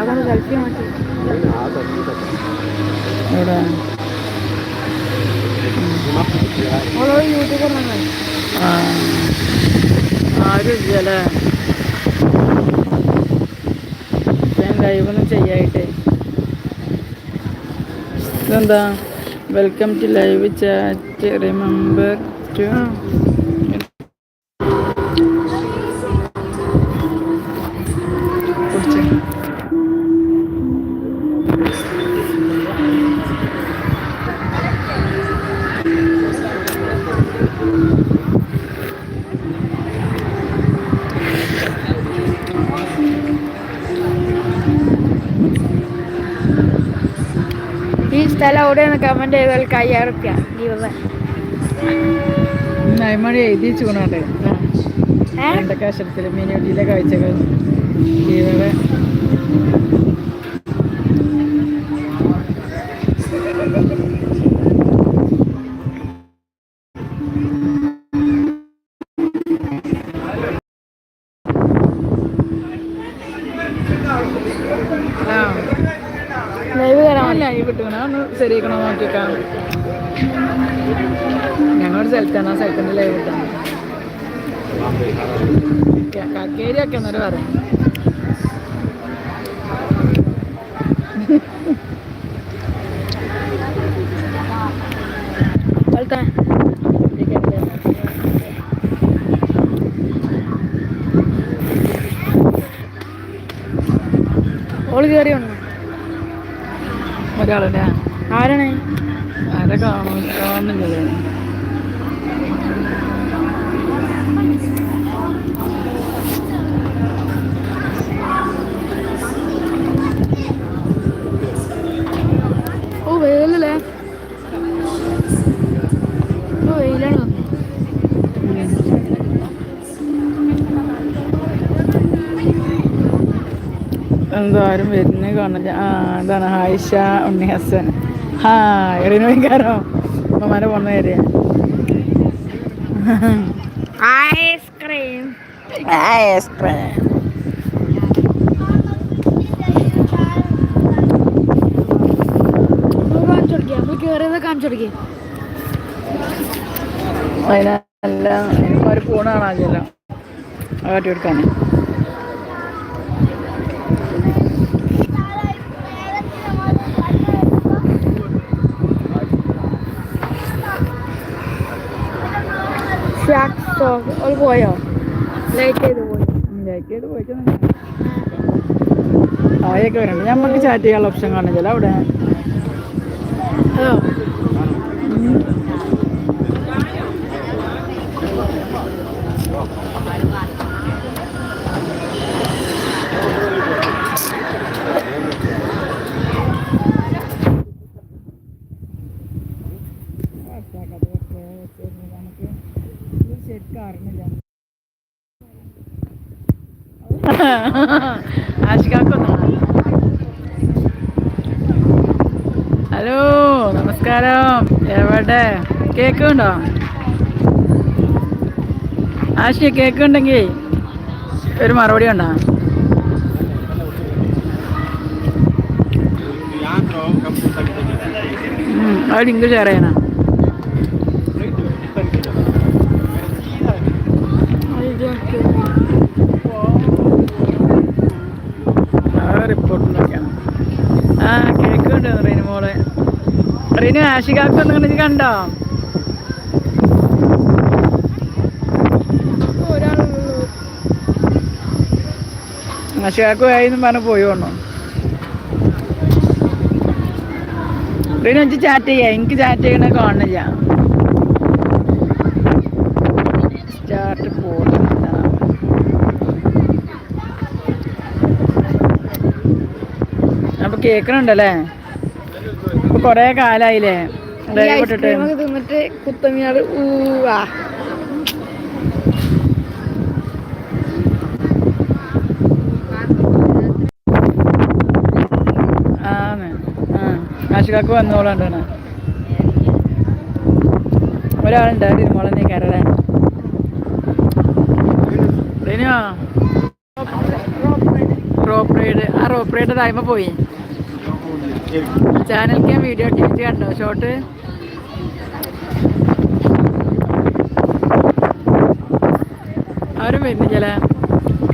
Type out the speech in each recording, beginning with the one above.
ആയിട്ടാ സെൽഫി മാറ്റി. ഓരോ യൂട്യൂബർ ആ. ആരും ഇല്ലല്ലേ ഞാൻ ലൈവൊന്നും ചെയ്യായിട്ടേ. ഇതെന്താ? Welcome to live chat remember to സ്ഥലം എവിടെയാണ് കമന്റ് ചെയ്താൽ അയ്യായിരം റുപ്യ ദിവസം നൈമണി എഴുതി ചൂണാട്ടെ അക്ഷരത്തിൽ മിനിയൂട്ടിയിലെ കാഴ്ചകൾ. ഇവിടെ നോക്കിയേക്കാം ഞങ്ങളൊരു സ്ഥലത്താണ് ആ സ്ഥലത്തിന്റെ ലൈവ് കിട്ടാൻ കക്കേരിയൊക്കെ എന്നൊരു പറയാം ഒരാളല്ലേ ആരാണ്? ആരെ കാണും കാണുന്നില്ലല്ലേ? ഓ വെയിലല്ലേ? ഓ വെയിലാണ് വന്നത് എന്തോ ആരും വരുന്നേ കാണില്ല ആ അതാണ് ആയിഷ ഉണ്ണി ഹസൻ. ഹാ എറിനോയിക്കാരോ അമ്മമാരെ പോന്ന ഏരിയ ഐസ്ക്രീം. അതിനല്ല ഒരു ഫോൺ കാണാമല്ലോ കാട്ടി കൊടുക്കാണ് ഷാക്സോ ഓൾ പോയോ ലൈറ്റ് ചെയ്ത് പോയി ലൈക്ക് ചെയ്ത് പോയിട്ട് ഞമ്മക്ക് ചാറ്റ് ചെയ്യാനുള്ള ഓപ്ഷൻ കാണിച്ചല്ലോ അവിടെ. ഹലോ ആശികാക്കൊന്നാ ഹലോ നമസ്കാരം. എവിടെ? കേക്ക് ഉണ്ടോ ആശി കേക്ക് ഉണ്ടെങ്കിൽ ഒരു മറുപടി ഉണ്ടോ? ഉം, അത് ലിങ്ക് ഷെയർ ചെയ്യണം ആ റിപ്പോർട്ടിലൊക്കെയാണ് ആ കേക്ക് ഉണ്ട് റീനു മോളെ റീനു ആഷികാക്ക് ഒന്നും കണ്ടോ? ആഷികാക്ക് ആയിന്നും പറഞ്ഞ് പോയി വന്നു. വെച്ച് ചാറ്റ് ചെയ്യാം എനിക്ക് ചാറ്റ് ചെയ്യണ കാണില്ല അപ്പൊ കേക്കണുണ്ടല്ലേ? ഇപ്പൊ കൊറേ കാലായില്ലേ? ഒക്കെ തിന്നിട്ട് കുത്തമിയാട് ഊവാ. ആശുകാക്ക് വന്നോളാണ്ടാണ് ഒരാളുണ്ട്. തിരുമോളെ നീ റിനോ റോപ്പ് റൈഡ്. ആ റോപ്പ് റൈഡ്. ടൈമ പോയി. ചാനൽ ഞാൻ വീഡിയോ ഇട്ടിട്ട് കണ്ടോ? ഷോട്ട് ആരും വരുന്നു ചില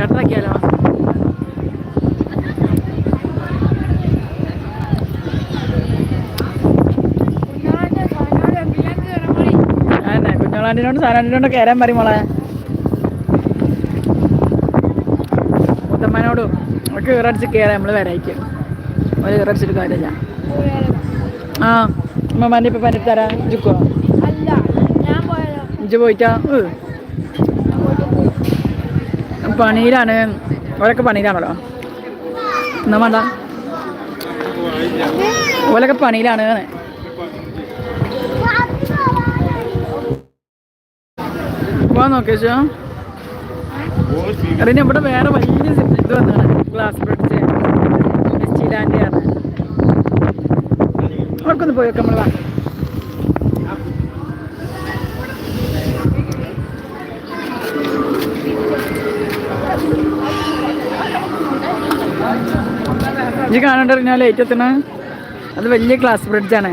കട്ടാക്കിയാലോ സാധനം എല്ലാം കയറാൻ പറയും മോളെ. മുത്തമ്മനോടും അവർക്ക് കയറടിച്ച് കയറാം നമ്മൾ വരായിക്കും ഒരു കയറടിച്ചിട്ട് കാര്യമില്ല. ആ ഉമ്മമാന്റെ ഇപ്പം പനി തരാ ഇരിക്കുവോ. ഇജ്ജ് പോയിട്ടാ. പണിയിലാണ്. ഓരൊക്കെ പണിയിലാണല്ലോ. എന്നാ വേണ്ട ഓലൊക്കെ പണിയിലാണ്. പോവാൻ നോക്കിയോ അതിന് ഇവിടെ വേറെ വലിയ ഇത് വന്നാണ് ഗ്ലാസ് ബ്രിഡ്ജ് സ്റ്റീലാൻഡ് ആണ് അവർക്കൊന്ന് പോയി നമ്മൾ വാ. ഈ കാണണ്ട ഏറ്റത്തിന് അത് വലിയ ക്ലാസ് ബ്രിഡ്ജാണ്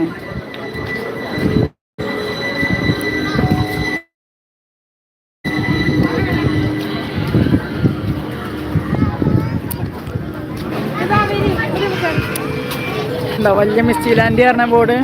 ഉണ്ടോ വലിയ മിസ്റ്റീലാൻഡ് പറഞ്ഞ ബോർഡ്.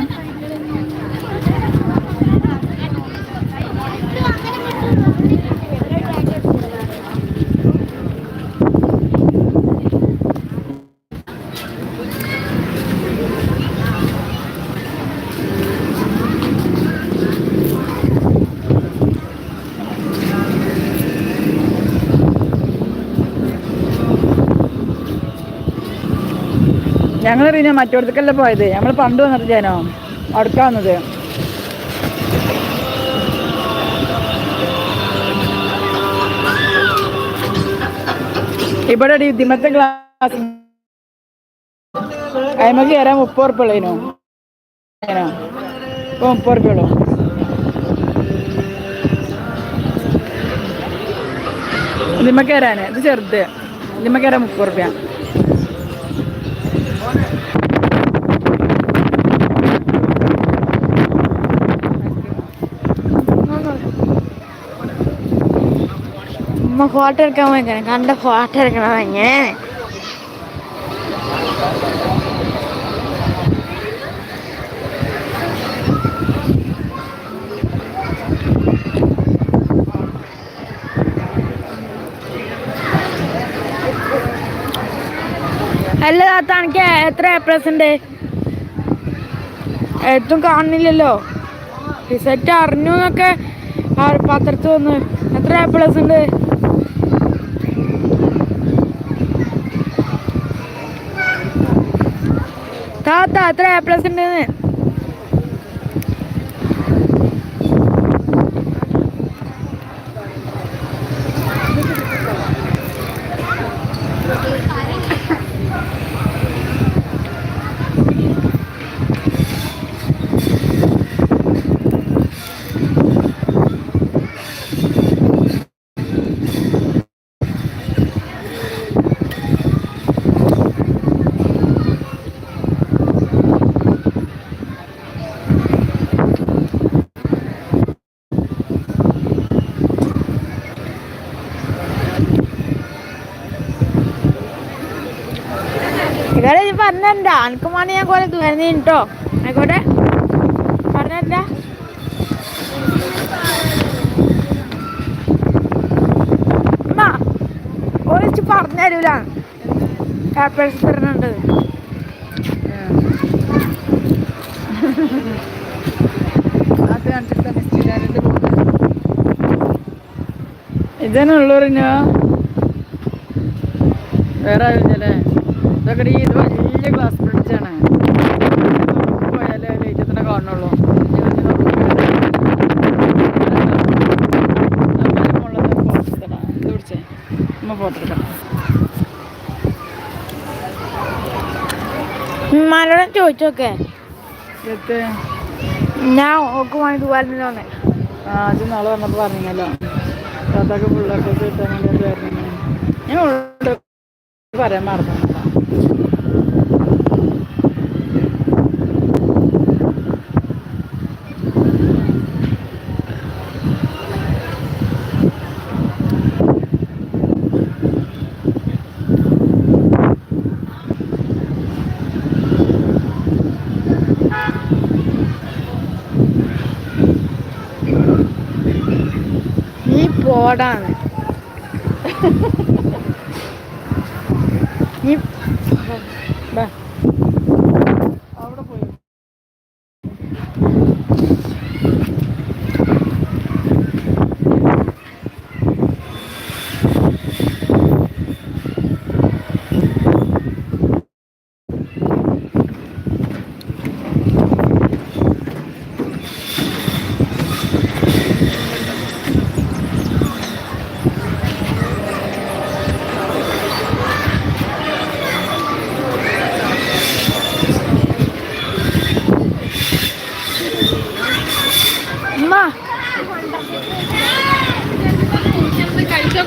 ഞങ്ങൾ പിന്നെ മറ്റോടത്തേക്കല്ല പോയത്? ഞങ്ങൾ പണ്ട് വന്നിട്ട് ജനോ അടുക്ക വന്നത്. ഇവിടെ ഇതിമത്തെ ഗ്ലാസ് അയമക്ക് കയറാൻ മുപ്പത് ഉറുപ്പ ഇപ്പോൾ ഇപ്പൊ മുപ്പത് ഉറുപ്പ ഉള്ളൂ കയറാന് ഇത് ചെറുത്. കയറാൻ മുപ്പത് ഉറുപ്പ്യ. ഉമ്മ ഫോട്ടോ എടുക്കാൻ പോയിക്കാണ് കണ്ട ഫോട്ടോ എടുക്കണം എനിക്ക് എത്ര ഉണ്ട് എത്തും കാണുന്നില്ലല്ലോ. റിസൾട്ട് അറിഞ്ഞു എന്നൊക്കെ പത്രത്തിൽ വന്ന് എത്ര പ്ലസ് ഉണ്ട് താത്ത എത്ര പ്ലസ് ഉണ്ടെന്ന് ഇവരെ ഇത് പറഞ്ഞണ്ട അനക്ക് വേണ്ടി ഞാൻ കുറെ ദൂരം കേട്ടോ ആയിക്കോട്ടെ. പറഞ്ഞല്ല ഒളിച്ച് പറഞ്ഞു തരൂല. ആപ്പിൾസ് തരണുണ്ട് ഇതന്നെ ഉള്ളൂറിഞ്ഞോ വേറെ ആവില്ലല്ലേ ഇതൊക്കെ ഇത് വലിയ ഗ്ലാസ് ബ്രിഡ്ജാണ് പോയാലേ ലൈറ്റത്തിനെ കാണുള്ളൂ ഉമ്മാനോട് ചോദിച്ചോക്കെ ഞാൻ ഓക്ക് ആ അത് നാളെ വന്നപ്പോൾ പറഞ്ഞല്ലോ അതൊക്കെ കിട്ടാൻ വേണ്ടി ഞാൻ പറയാൻ മറന്നു. നീ പോടാണ് നീ ബാ. അവിടെ പോയി ഉമ്മ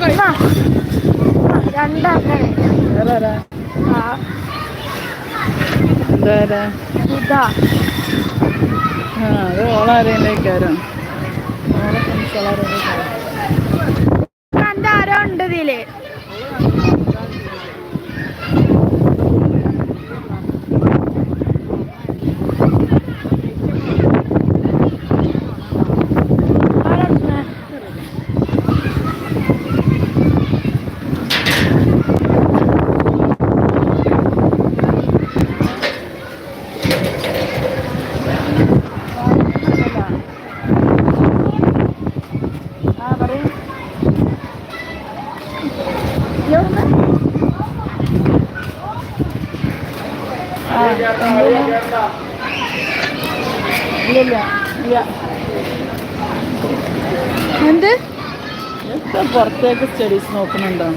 ഉമ്മ. രണ്ടാക്കണേ വേറെ ആരാ? ആ എന്താ ആരാ? ആ അത് ഓളാരേക്കാരം ഓളെ ഫ്രണ്ട്സ് ഓളാരേക്കാരം ഉണ്ട് ഇതിൽ ആരാ ആ പറയൂ ആ എന്തിനാ? ഇല്ലില്ല ഇല്ല എന്ത്? പുറത്തേക്ക് സ്റ്റഡീസ് നോക്കുന്നുണ്ടോ?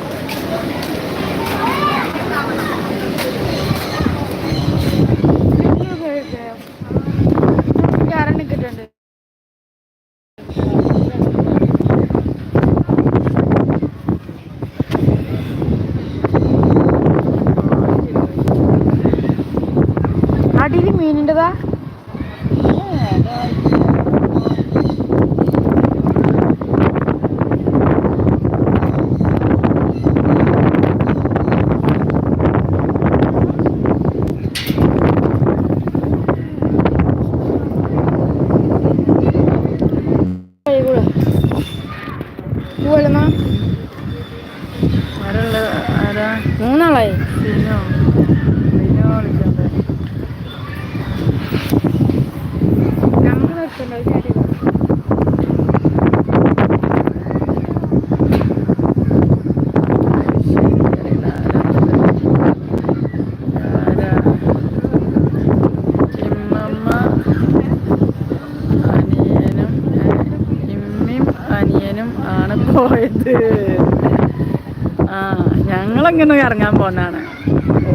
ഇറങ്ങാൻ പോകുന്നതാണ്.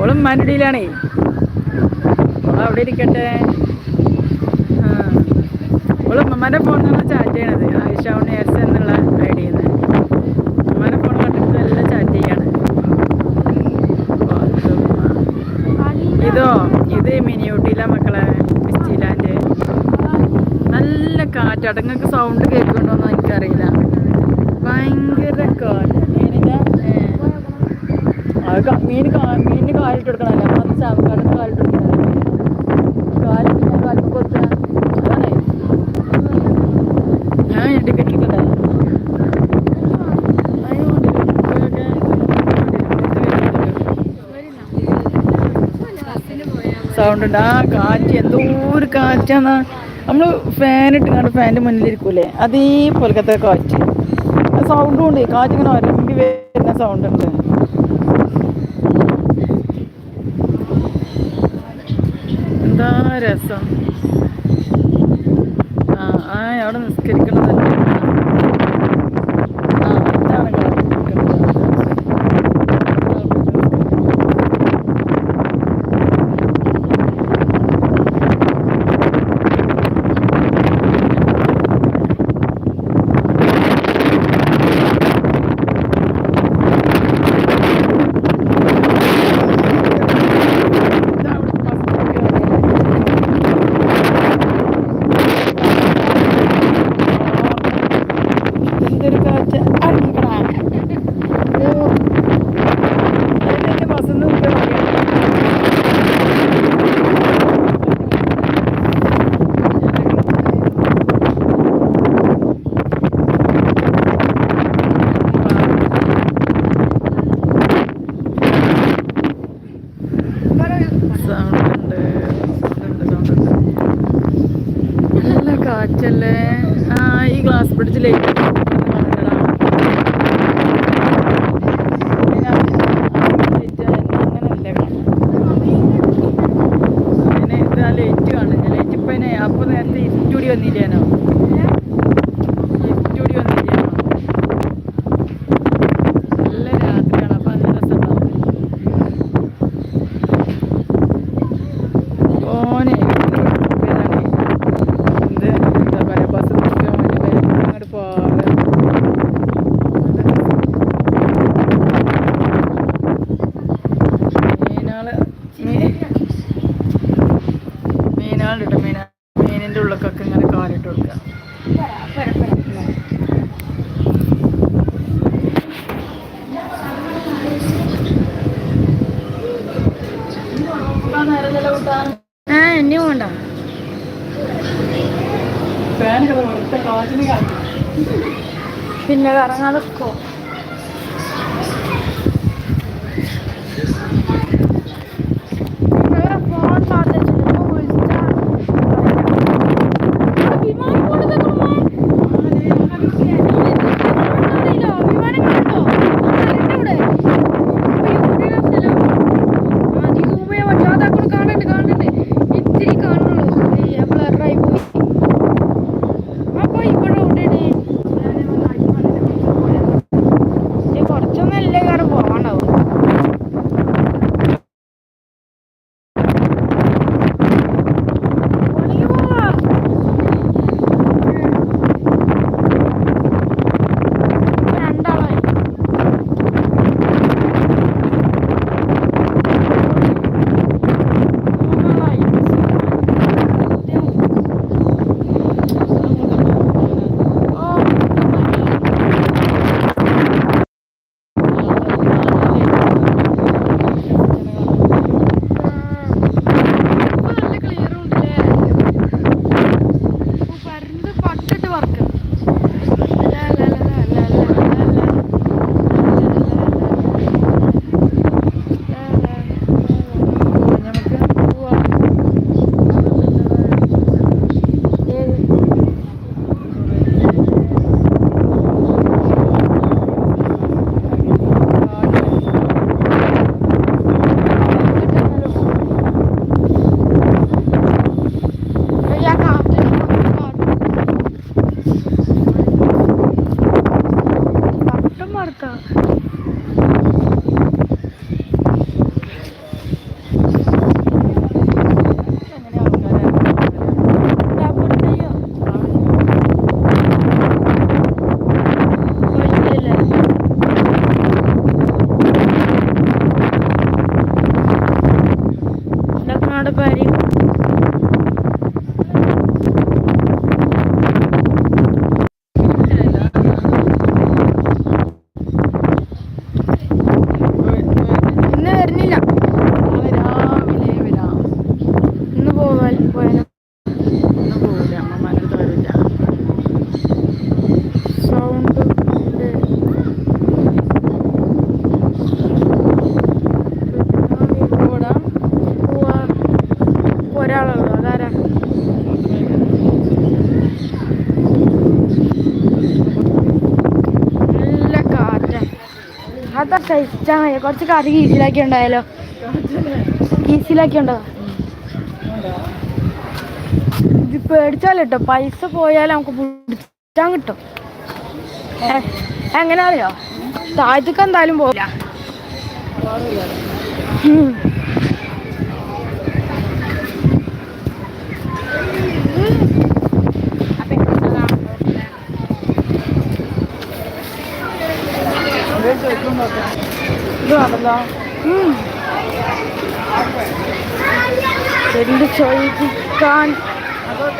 ഓളും മനുടിയിലാണേ ഓൾ അവിടെ ഇരിക്കട്ടെ. ഓൾ ഉമ്മമാരുടെ ഫോണിലാണ് ചാറ്റ് ചെയ്യണത്. ആയിഷ ഉണ്ണിയേഴ്സ് എന്നുള്ള ഐഡിയിൽ നിന്ന്. ഉമ്മമാരുടെ ഫോൺ കണ്ടിട്ട് എല്ലാം ചാറ്റ് ചെയ്യാണ്. ഇതോ ഇത് മിനിയൂട്ടിയിലെ മക്കളെ മിസ്റ്റിലാന്റെ. നല്ല കാറ്റടങ്ങൾക്ക് സൗണ്ട് സൗണ്ട് കേൾക്കുന്നുണ്ടോന്ന് എനിക്കറിയില്ല. ഭയങ്കര കാറ്റ്. അത് മീൻ മീനിന് കാലിട്ട് കൊടുക്കണമല്ലോ നമ്മൾ ചാവക്കാടിന് കാലിട്ട് കൊടുക്കണമല്ലോ കാൽ കാലിൽ കൊത്തുക അതാണേ. ഞാൻ ടിക്കറ്റ് എടുക്കണ്ടേ സൗണ്ട് ഉണ്ട്. ആ കാറ്റ് എന്തോ ഒരു കാറ്റാണ് നമ്മൾ ഫാൻ ഇട്ടുകൊണ്ട് ഫാനിന്റെ മുന്നിലിരിക്കൂലേ? അതേപോലത്തെ കാറ്റ്. സൗണ്ടും ഉണ്ട് കാറ്റ് ഇങ്ങനെ ഒരമ്പി വരുന്ന സൗണ്ട് ഉണ്ട്. എന്താ രസം? ആ ആ അവിടെ നിസ്കരിക്കണതല്ലേ? പിന്നെ കറങ്ങാതെ നിൽക്കുമോ കഴിച്ചാൽ മതി. കുറച്ച് കറി ഈസിലാക്കി ഉണ്ടായാലോ? ഈസിലാക്കി ഉണ്ടോ? ഇത് പേടിച്ചാലോ പൈസ പോയാൽ നമുക്ക് പിടിച്ചാൻ കിട്ടും. എങ്ങനെ താഴത്തേക്ക് എന്തായാലും പോയില്ല എന്ത് ചോദിക്കാൻ. കൊടങ്ങനത്തെ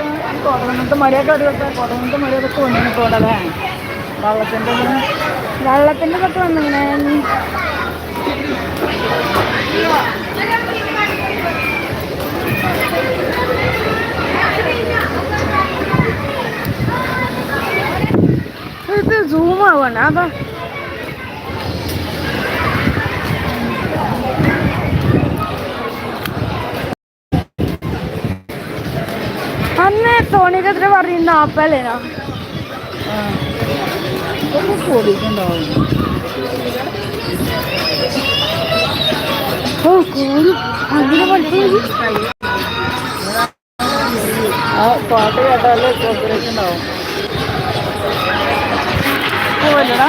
കോടമത്തെ മരയൊക്കെ കൊടങ്ങനത്തെ കോടമത്തെ മരയൊക്കെ വന്നിട്ട് വെള്ളത്തിന്റെ വെള്ളത്തിന്റെ ഒക്കെ വന്നിങ്ങനെ. ഇത് സൂമാവാണ് അതാ സോണിക്ക് എത്ര പറഞ്ഞു നാപ്പല്ലേനോ കൂടിയിട്ടുണ്ടാവും പഠിച്ചു ആ പാട്ട് കേട്ടാലേ കോപ്പറേഷൻ ഉണ്ടാവും. പോവല്ലടാ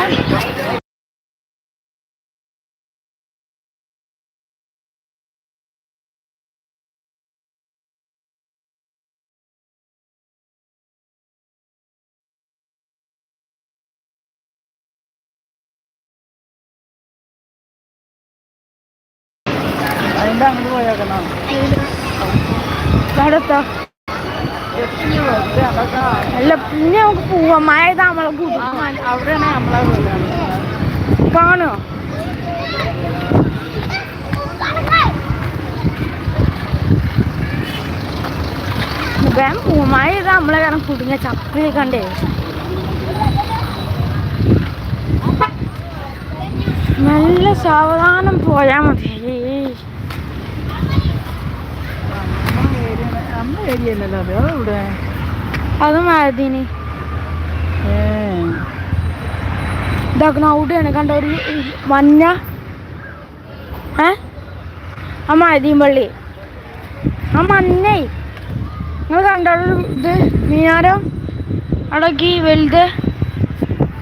പിന്നെ നമുക്ക് പോവാം. മഴ നമ്മളെ കൂട്ടും അവിടെയാണ് നമ്മളെ കാണുമോ വേം മഴ ഇതാ നമ്മളെ കാരണം കുടുങ്ങിയ ചപ്പി കണ്ടേ. നല്ല സാവധാനം പോയാ മതി. അത് അതെവിടെ അത് മഴതിന് ഏ ഇതാക്കണ അവിടെയാണ്. കണ്ട ഒരു മഞ്ഞ ഏ? ആ മഴതീൻ പള്ളി. ആ മഞ്ഞേ. നിങ്ങൾ കണ്ട ഒരു ഇത് മീനാരം? അടക്കി വലുത്.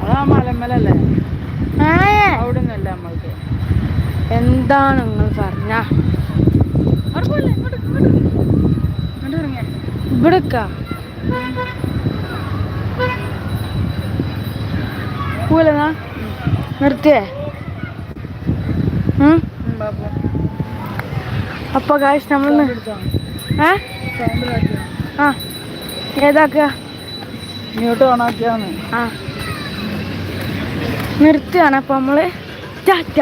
അതാ മലമ്മലല്ലേ അവിടെ നിന്നല്ല നമ്മൾക്ക്. എന്താണ് നിങ്ങൾ പറഞ്ഞ? ഇവിടക്ക? പോലെന്നാ നിർത്തിയേ? അപ്പൊ കാശ് നമ്മൾ ഏ? ആ ഏതാക്കുക? മ്യൂട്ട് ഓണാക്കിയാന്ന് ആ. നിർത്തുകയാണ് അപ്പൊ നമ്മൾ ടാറ്റ.